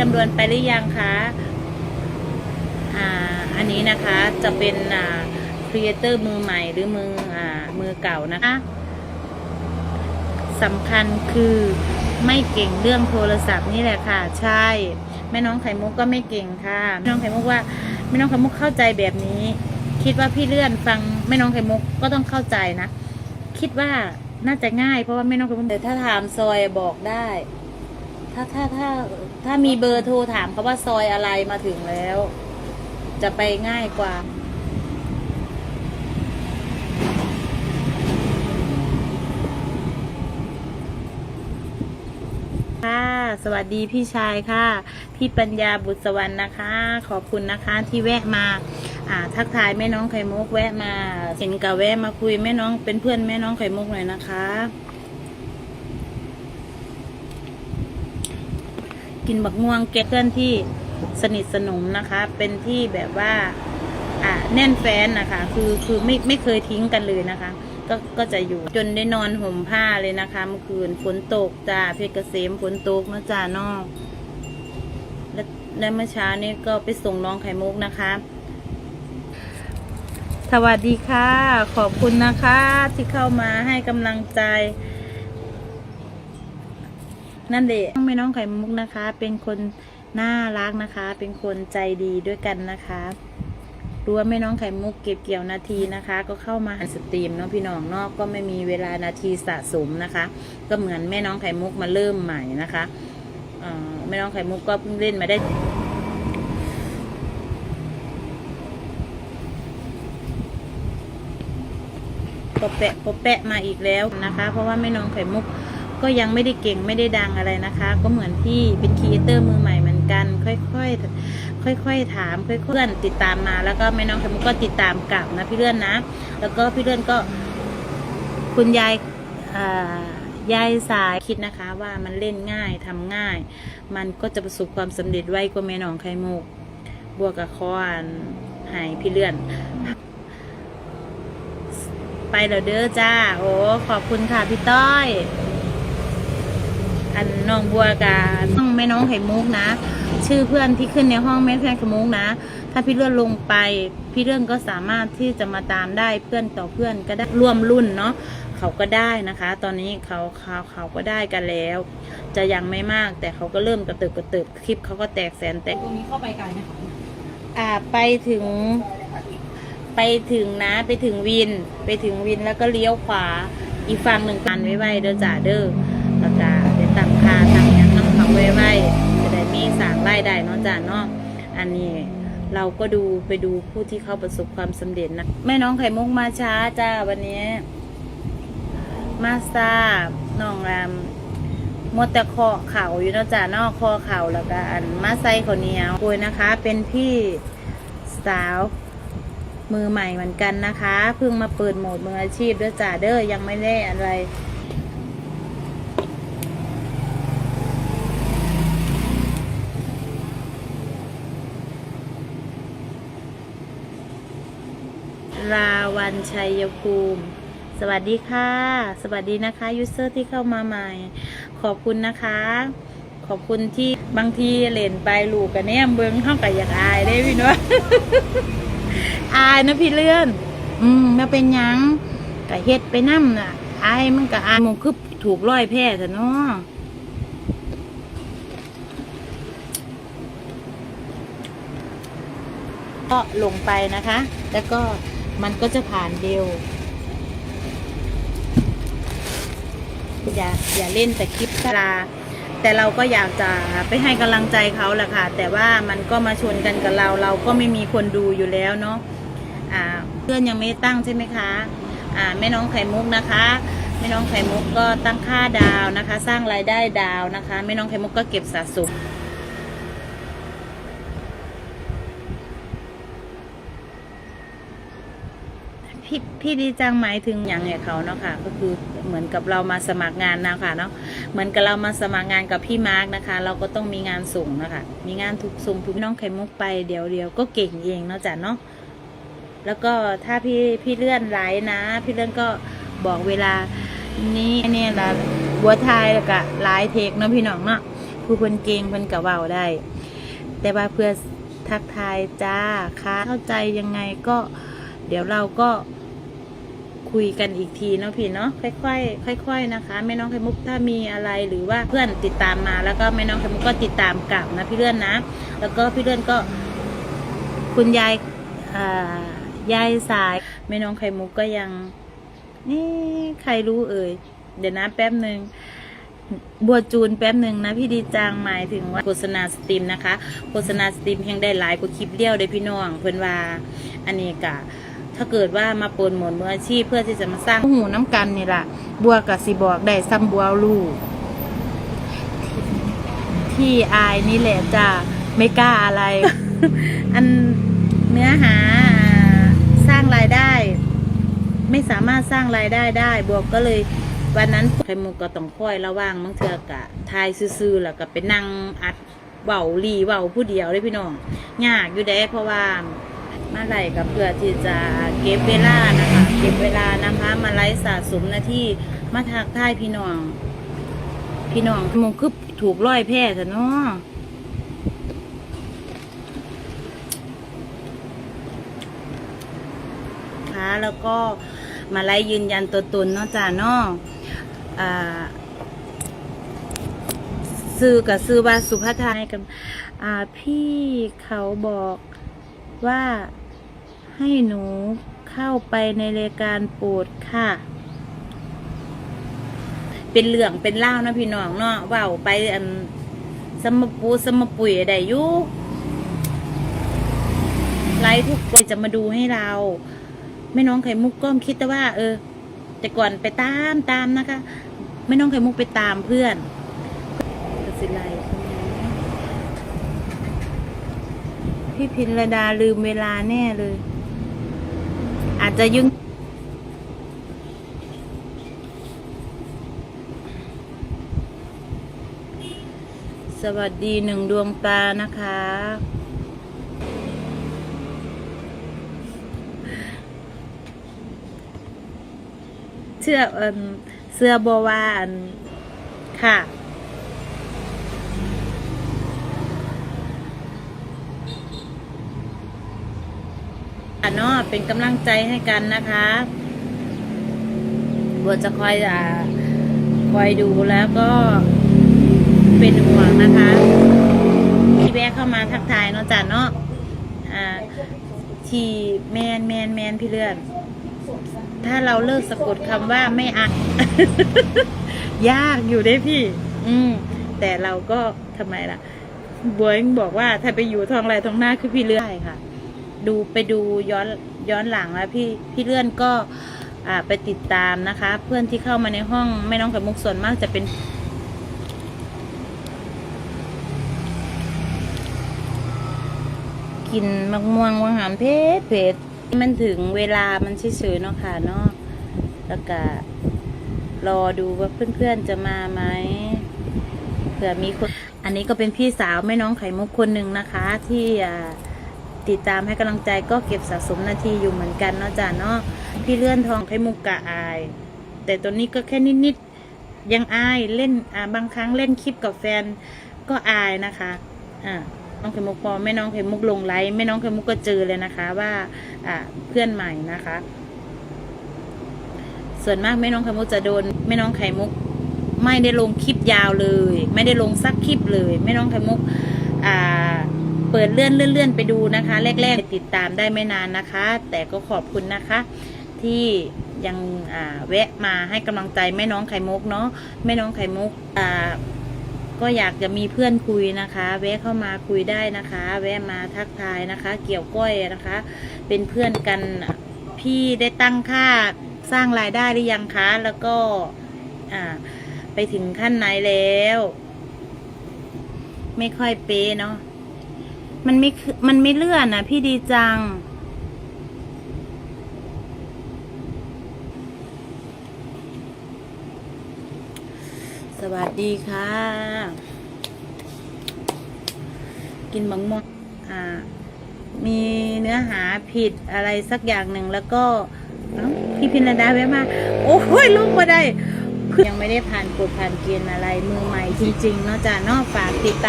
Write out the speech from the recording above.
ลำดวนไปหรือยังคะอ่าอันนี้นะคะจะเป็นอ่าครีเอเตอร์มือใหม่หรือมืออ่ามือเก่านะคะสำคัญคือไม่เก่งเรื่องโทรศัพท์นี่แหละค่ะ ใช่แม่น้องไข่มุกก็ไม่เก่งค่ะแม่น้องไข่มุกว่าแม่น้องไข่มุกเข้าใจแบบนี้ คิดว่าพี่เลื่อนฟังแม่น้องไข่มุกก็ต้องเข้าใจนะ คิดว่าน่าจะง่ายเพราะว่าแม่น้องไข่มุกแต่ถ้าถามซอยบอกได้ ถ้าถ้าถ้าถ้ามีเบอร์โทรถามเขาว่าซอยอะไรมาถึงแล้ว จะไปง่ายกว่า ค่ะ สวัสดีพี่ชายค่ะ พี่ปัญญาบุตรสวรรค์นะคะ ขอบคุณนะคะที่แวะมาอ่าทักทายแม่น้องไข่มุกแวะมาเห็นกับแวะมาคุยแม่น้องเป็นเพื่อนแม่น้องไข่มุกหน่อยนะคะ กินบักม่วงแกเพื่อนที่สนิทสนมนะคะ เป็นที่แบบว่า อ่าแน่นแฟนนะคะ คือคือไม่ไม่เคยทิ้งกันเลยนะคะ ก็ก็จะอยู่จนได้นอนห่มผ้าเลยนะคะ เมื่อคืนฝนตกจ้าเพชรเกษมฝนตกนะจ้านอก และและเมื่อเช้านี้ก็ไปส่งน้องไข่มุกนะคะสวัสดีค่ะ ขอบคุณนะคะ ที่เข้ามาให้กำลังใจ นั่นเด็กไม่น้องไข่มุกนะคะ เป็นคนน่ารักนะคะ เป็นคนใจดีด้วยกันนะคะรู้ว่าแม่น้องไข่มุกเก็บเกี่ยวนาทีนะคะ ก็เข้ามาหันสตรีมเนาะพี่น้องนอกก็ไม่มีเวลานาทีสะสมนะคะ ก็เหมือนแม่น้องไข่มุกมาเริ่มใหม่นะคะแม่น้องไข่มุกก็เพิ่งเล่นมาได้ปะแปะปะแปะมาอีกแล้วนะคะ เพราะว่าแม่น้องไข่มุก ก็ยังไม่ได้เก่งไม่ได้ดังอะไรนะคะ ก็เหมือนพี่เป็นครีเอเตอร์มือใหม่เหมือนกัน ค่อยๆค่อยๆถามค่อยๆเพื่อนติดตามมาแล้วก็แม่น้องไข่มุกก็ติดตามกลับนะพี่เลื่อนนะ แล้วก็พี่เลื่อนก็ คุณยายอ่ายายสายคิดนะคะ ว่ามันเล่นง่ายทำง่าย มันก็จะประสบความสำเร็จไวกว่าแม่น้องไข่มุกบวกกับคออันหายพี่เลื่อนไปแล้วเด้อจ้า โอ้ ขอบคุณค่ะพี่ต้อย อันน้องบัวกับน้องแม่น้องไข่มุกนะ ชื่อเพื่อนที่ขึ้นในห้องแม่เพื่อนไข่มุกนะ ถ้าพี่เลื่อนลงไป พี่เลื่อนก็สามารถที่จะมาตามได้เพื่อนต่อเพื่อนก็ได้ร่วมรุ่นเนาะเขาก็ได้นะคะ ตอนนี้เขาเขาเขาก็ได้กันแล้ว จะยังไม่มากแต่เขาก็เริ่มกระเติบกระเติบคลิปเขาก็แตกแสนแตกตรงนี้เข้าไปไกลไหมคะอ่าไปถึงไปถึงนะไปถึงวิน ไปถึงวินแล้วก็เลี้ยวขวาอีกฝั่งหนึ่งกันไว้ไว้เด้อจ่าเด้อแล้วก็ สั่งคาตั้งยังน้ำเขาไว้ไว้จะได้มีสางรายได้เนาะจ่าเนาะอันนี้เราก็ดูไปดูผู้ที่เขาประสบความสำเร็จนะแม่น้องไข่มุกมาช้าจ้าวันนี้ มาซาน้องรามมัวแต่คอเข่าอยู่นาะจ้าเนอกคอเข่าแล้วก็อันมาใส่ข้าวเนียวโอยนะคะ เป็นพี่สาวมือใหม่เหมือนกันนะคะ เพิ่งมาเปิดโหมดมืออาชีพด้วยจ่าเด้อยังไม่ได้อะไร ราวันชัยภูมิสวัสดีค่ะ สวัสดีนะคะยูเซอร์ที่เข้ามาใหม่ ขอบคุณนะคะ ขอบคุณที่บางทีเล่นไปลูกกันเนี่ยเบิ้งเข้ากับอยากอายได้พี่เนาะอายนะพี่เลื่อน อืมมาเป็นยังกะเฮ็ดไปนั่มน่ะอายมันก็อายมงคือถูกร้อยแพ้แต่เนาะก็ลงไปนะคะ แล้วก็ มันก็จะผ่านเดวอย่าอย่าเล่นแต่คลิปลาแต่เราก็อยากจะไปให้กำลังใจเขาแหละค่ะ แต่ว่ามันก็มาชนกันกับเรา เราก็ไม่มีคนดูอยู่แล้วเนาะอ่าเพื่อนยังไม่ตั้งใช่ไหมคะอ่าแม่น้องไข่มุกนะคะแม่น้องไข่มุกก็ตั้งค่าดาวนะคะ สร้างรายได้ดาวนะคะแม่น้องไข่มุกก็เก็บสะสม พี่พี่ดีจังหมายถึงอย่างไงเขาเนาะค่ะ ก็คือเหมือนกับเรามาสมัครงานนะคะเนาะเหมือนกับเรามาสมัครงานกับพี่มาร์กนะคะ เราก็ต้องมีงานส่งนะคะมีงานถูกส่งทุกน้องไข่มุกไปเดี๋ยวเดียวก็เก่งเองเนาะจ้ะเนาะแล้วก็ถ้าพี่พี่เลื่อนไลน์นะ พี่เลื่อนก็บอกเวลานี้เนี่ยละบัวไทยแล้วก็ไลน์เทคเนาะพี่น้องเนาะผู้เพิ่นเก่งเพิ่นก็เว้าได้ แต่ว่าเพื่อทักทายจ้าค่ะเข้าใจยังไงก็เดี๋ยวเราก็ คุยกันอีกทีเนาะพี่เนาะค่อยๆค่อยๆนะคะแม่น้องไข่มุกถ้ามีอะไรหรือว่าเพื่อนติดตามมาแล้วก็แม่น้องไข่มุกก็ติดตามกลับนะพี่เลื่อนนะ แล้วก็พี่เลื่อนก็ คุณยายอ่ายายสายแม่น้องไข่มุกก็ยัง นี่ใครรู้เอ่ยเดี๋ยวนะแป๊บหนึ่งบัวจูนแป๊บหนึ่งนะพี่ดีจังหมายถึงว่าโฆษณาสตรีมนะคะโฆษณาสตรีมยังได้หลายกว่าคลิปเดียวเด้พี่น้องเพื่อนว่า อันนี้กะ ถ้าเกิดว่ามาโปนหมดมืออาชีพเพื่อที่จะมาสร้างหูน้ำกันนี่ล่ะบัวกับสีบอกได้ซ้ำบัวลูกที่อายนี่แหละจ้าไม่กล้าอะไร อันเนื้อหาสร้างรายได้ ไม่สามารถสร้างรายได้ได้บวกก็เลยวันนั้นไข่มุกก็ต้องค่อยระว่างบางเทือกะทายซื่อๆแล้วก็ไปนั่งอัดเบาหลีเบาผู้เดียวเลยพี่น้องยากอยู่ได้เพราะว่า มาไล่กับเพื่อที่จะเก็บเวลานะคะ เก็บเวลานะคะ มาไล่สะสมหน้าที่มาทักทายพี่น้อง พี่น้องมุกคือถูกร้อยแพร่ซะเนาะนะคะแล้วก็มาไล่ยืนยันตัวตนเนาะจ้าเนาะอ่าซื้อกับซื้อว่าสุภาทายกับอ่าพี่เขาบอก ว่าให้หนูเข้าไปในรายการโปรดค่ะ เป็นเหลืองเป็นเล่านะพี่น้องเนาะเว่าไปอันสมปูสมปุ๋ยได้อยู่ไลฟ์ทุกคนจะมาดูให้เราแม่น้องไข่มุกก็คิดแต่ว่า เออ แต่ก่อนไปตามตามนะคะแม่น้องไข่มุกไปตามเพื่อนกสิไล พี่พินระดาลืมเวลาแน่เลย อาจจะยุ่งสวัสดีหนึ่งดวงตานะคะ เชื่อเสื้อบวาอันค่ะ เนาะเป็นกำลังใจให้กันนะคะบัวจะคอยอ่าคอยดูแล้วก็เป็นห่วงนะคะที่แวะเข้ามาทักทายเนาะจ้ะเนาะอ่าที่แมนแมนแมนพี่เลื่อน ถ้าเราเลิกสะกดคำว่าไม่อัดยากอยู่ได้พี่ อืม แต่เราก็ทำไมล่ะบัวยังบอกว่าถ้าไปอยู่ทองไรทองหน้าคือพี่เลื่อนใช่ค่ะ ดูไปดูย้อนย้อนหลังแล้วพี่พี่เลื่อนก็ไปติดตามนะคะ เพื่อนที่เข้ามาในห้องแม่น้องไข่มุกส่วนมากจะเป็น กินมะม่วงวังหามเพชรเพชรมันถึงเวลามันเฉยๆเนาะค่ะเนาะแล้วก็รอดูว่าเพื่อนๆจะมาไหมเผื่อมีคน อันนี้ก็เป็นพี่สาวแม่น้องไข่มุกคนหนึ่งนะคะ ที่อ่า ติดตามให้กำลังใจก็เก็บสะสมนาทีอยู่เหมือนกันเนาะจ้ะเนาะพี่เลื่อนทองไข่มุกกะอาย แต่ตัวนี้ก็แค่นิดๆยังอายเล่นอ่าบางครั้งเล่นคลิปกับแฟนก็อายนะคะอ่าน้องไข่มุกพอแม่น้องไข่มุกลงไลฟ์แม่น้องไข่มุกก็เจอเลยนะคะว่าอ่าเพื่อนใหม่นะคะ ส่วนมากแม่น้องไข่มุกจะโดนแม่น้องไข่มุกไม่ได้ลงคลิปยาวเลย ไม่ได้ลงสักคลิปเลยแม่น้องไข่มุก อ่า เปิดเลื่อนเลื่อนไปดูนะคะ แรก ๆ ติดตามได้ไม่นานนะคะ แต่ก็ขอบคุณนะคะ ที่ยังแวะมาให้กำลังใจแม่น้องไข่มุกเนาะแม่น้องไข่มุกก็อยากจะมีเพื่อนคุยนะคะ แวะเข้ามาคุยได้นะคะ แวะมาทักทายนะคะ เกี่ยวก้อยนะคะ เป็นเพื่อนกันพี่ได้ตั้งค่าสร้างรายได้หรือยังคะแล้วก็ไปถึงขั้นไหนแล้ว ไม่ค่อยเป๊ะเนาะ มันไม่คือมันไม่เลื่อนนะพี่ดีจัง สวัสดีค่ะ กินบังม่วงอ่า มีเนื้อหาผิดอะไรสักอย่างหนึ่งแล้วก็พี่พินดาแวะมา โอ้ยลูกมาได้ยังไม่ได้ผ่านกฎผ่านเกณฑ์อะไรมือใหม่จริงๆเนาะจ้ะเนาะฝากติดตาม